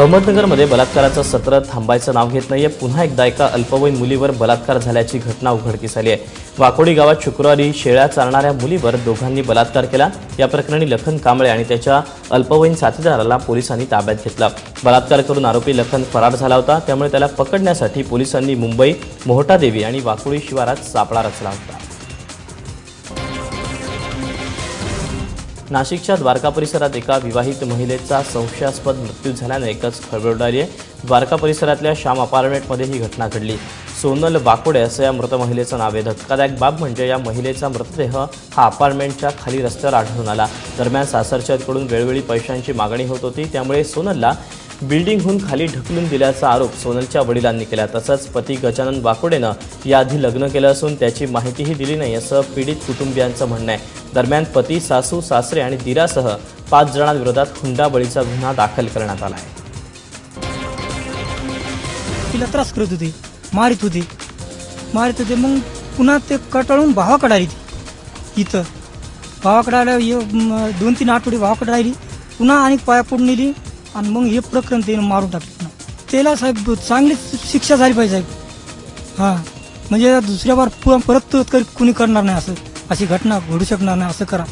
अहमदनगरमध्ये बलात्काराचं सत्र थांबायचं नाव घेत नाहीये. पुन्हा एकदा एका अल्पवयीन मुलीवर बलात्कार झाल्याची घटना उघडकीस आली आहे. वाकोडी गावात शुक्रवारी शेळ्या चालणाऱ्या मुलीवर दोघांनी बलात्कार केला. या प्रकरणी लखन कांबळे आणि त्याच्या अल्पवयीन साथीदाराला पोलिसांनी ताब्यात घेतला. बलात्कार करून आरोपी लखन फरार झाला होता. त्यामुळे त्याला पकडण्यासाठी पोलिसांनी मुंबई मोहटादेवी आणि वाकोडी शिवारात सापळा रचला होता. नाशिकच्या द्वारका परिसरात एका विवाहित महिलेचा संशयास्पद मृत्यू झाल्याने एकच खळबळ उडाली आहे. द्वारका परिसरातल्या श्याम अपार्टमेंटमध्ये ही घटना घडली. सोनल बाकोडे असं या मृत महिलेचं नाव आहे. धक्कादायक बाब म्हणजे या महिलेचा मृतदेह हा अपार्टमेंटच्या खाली रस्त्यावर आढळून आला. दरम्यान सासरच्याकडून वेळोवेळी पैशांची मागणी होत होती. त्यामुळे सोनलला बिल्डिंगहून खाली ढकलून दिल्याचा आरोप सोनलच्या वडिलांनी केला. तसंच पती गजानन वाकोडेनं याआधी लग्न केलं असून त्याची माहितीही दिली नाही असं पीडित कुटुंबियांचं म्हणणं आहे. दरम्यान पती सासू सासरे आणि दिरासह पाच जणांविरोधात हुंडाबळीचा गुन्हा दाखल करण्यात आला आहे. तिला त्रास करत होती मारित होती. मारित होते मग पुन्हा ते कटाळून भावाकडे आली ती. इथं भावाकडे आल्या दोन तीन आठवडे भावाकडे राहिली पुन्हा आणि पाया पडून नेली. आणि मग हे प्रकरण त्यानं मारून टाकलं त्याला साहेब चांगली शिक्षा झाली पाहिजे साहेब. हां. म्हणजे दुसऱ्या बार परत कुणी करणार नाही असं. अशी घटना घडू शकणार नाही असं करा.